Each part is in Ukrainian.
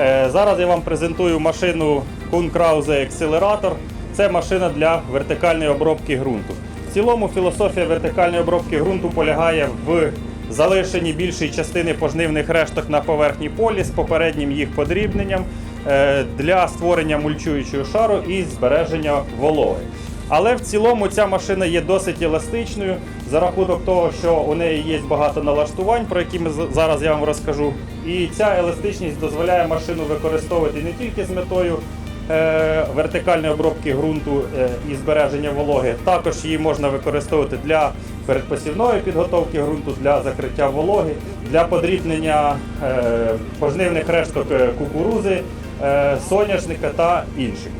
Е, Зараз я вам презентую машину Kuhn Krause Accelerator. Це машина для вертикальної обробки ґрунту. В цілому філософія вертикальної обробки ґрунту полягає в залишенні більшої частини пожнивних решток на поверхні полі з попереднім їх подрібненням е, для створення мульчуючого шару і збереження вологи. Але в цілому ця машина є досить еластичною за рахунок того, що у неї є багато налаштувань, про які ми зараз я вам розкажу. І ця еластичність дозволяє машину використовувати не тільки з метою е, вертикальної обробки ґрунту е, і збереження вологи, також її можна використовувати для передпосівної підготовки ґрунту, для закриття вологи, для подрібнення е, пожнивних решток кукурузи, соняшника та інших.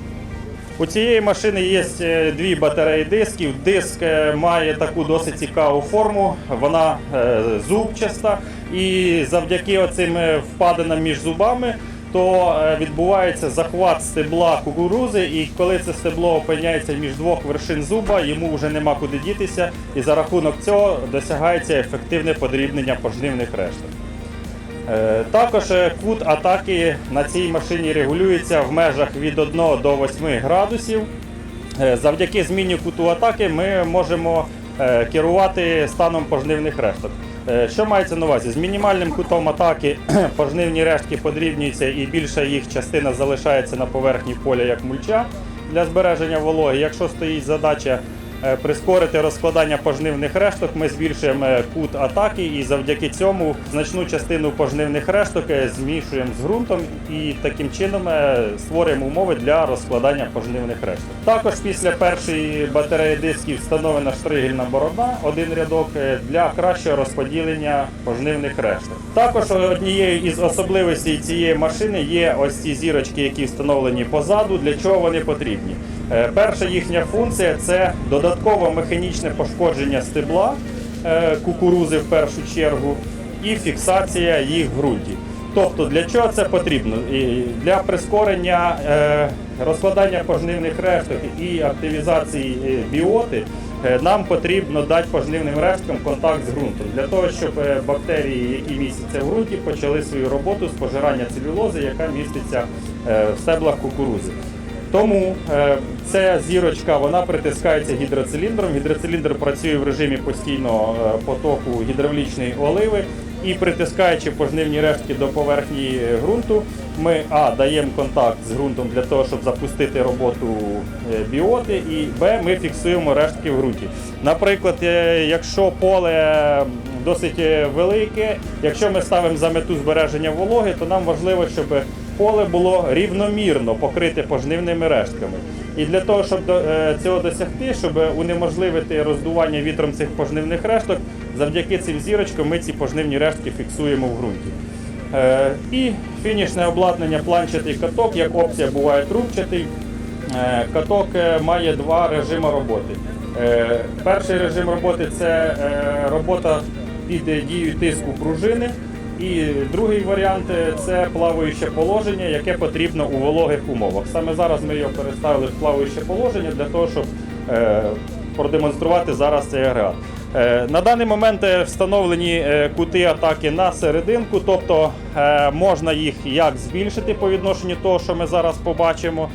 У цієї машини є е, дві батареї дисків. Диск е, має таку досить цікаву форму, вона е, зубчаста, і завдяки оцим впадинам між зубами то відбувається захват стебла кукурузи, і коли це стебло опиняється між двох вершин зуба, йому вже нема куди дітися, і за рахунок цього досягається ефективне подрібнення пожнивних решток. Е, Також е, кут атаки на цій машині регулюється в межах від 1 до 8 градусів. Е, Завдяки зміні куту атаки ми можемо керувати станом пожнивних решток. Що мається на увазі? З мінімальним кутом атаки пожнивні рештки подрібнюються і більша їх частина залишається на поверхні поля як мульча для збереження вологи. Якщо стоїть задача прискорити розкладання пожнивних решток, ми збільшуємо е, кут атаки і завдяки цьому значну частину пожнивних решток е, змішуємо з ґрунтом і таким чином е, створюємо умови для розкладання пожнивних решток. Також після першої батареї дисків встановлена штригельна борода, один рядок е, для кращого розподілення пожнивних решток. Також однією із особливостей цієї машини є ось ці зірочки, які встановлені позаду. Для чого вони потрібні? Е, Перша їхня функція це додаткове механічне пошкодження стебла е, кукурузи в першу чергу і фіксація їх в ґрунті. Тобто для чого це потрібно? Для прискорення е, розкладання пожнивних решток і активізації біоти нам потрібно дати пожнивним решткам контакт з ґрунтом для того, щоб бактерії, які містяться в ґрунті, почали свою роботу з пожирання целюлози, яка міститься в стеблах кукурузи. Тому е, ця зірочка вона притискається гідроциліндром. Гідроциліндр працює в режимі постійного е, потоку гідравлічної оливи. І притискаючи пожнивні рештки до поверхні ґрунту, ми а даємо контакт з ґрунтом для того, щоб запустити роботу е, біоти, і б ми фіксуємо рештки в ґрунті. Наприклад, е, якщо поле досить велике, якщо ми ставимо за мету збереження вологи, то нам важливо, щоб поле було рівномірно покрите пожнивними рештками. І для того, щоб е, цього досягти, щоб унеможливити роздування вітром цих пожнивних решток, завдяки цим зірочкам ми ці пожнивні рештки фіксуємо в ґрунті. Е, І фінішне обладнання планчатий каток, як опція буває трубчатий. Е, Каток має два режими роботи. Перший режим роботи це робота під дією тиску пружини. І другий варіант е, це плаваюче положення, яке потрібно у вологих умовах. Саме зараз ми його переставили в плаваюче положення для того, щоб е, продемонструвати зараз цей агрегат. Е, На даний момент встановлені кути атаки на серединку, тобто можна їх як збільшити по відношенню того, що ми зараз побачимо,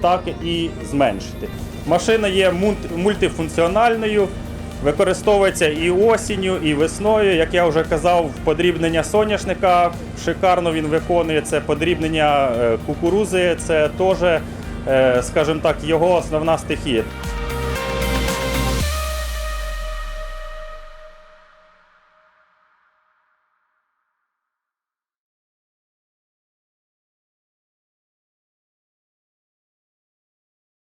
так і зменшити. Машина є мульт- мультифункціональною. Використовується і осінню, і весною. Як я вже казав, подрібнення соняшника шикарно він виконує. Це подрібнення е, кукурузи, це теж, е, скажімо так, його основна стихія.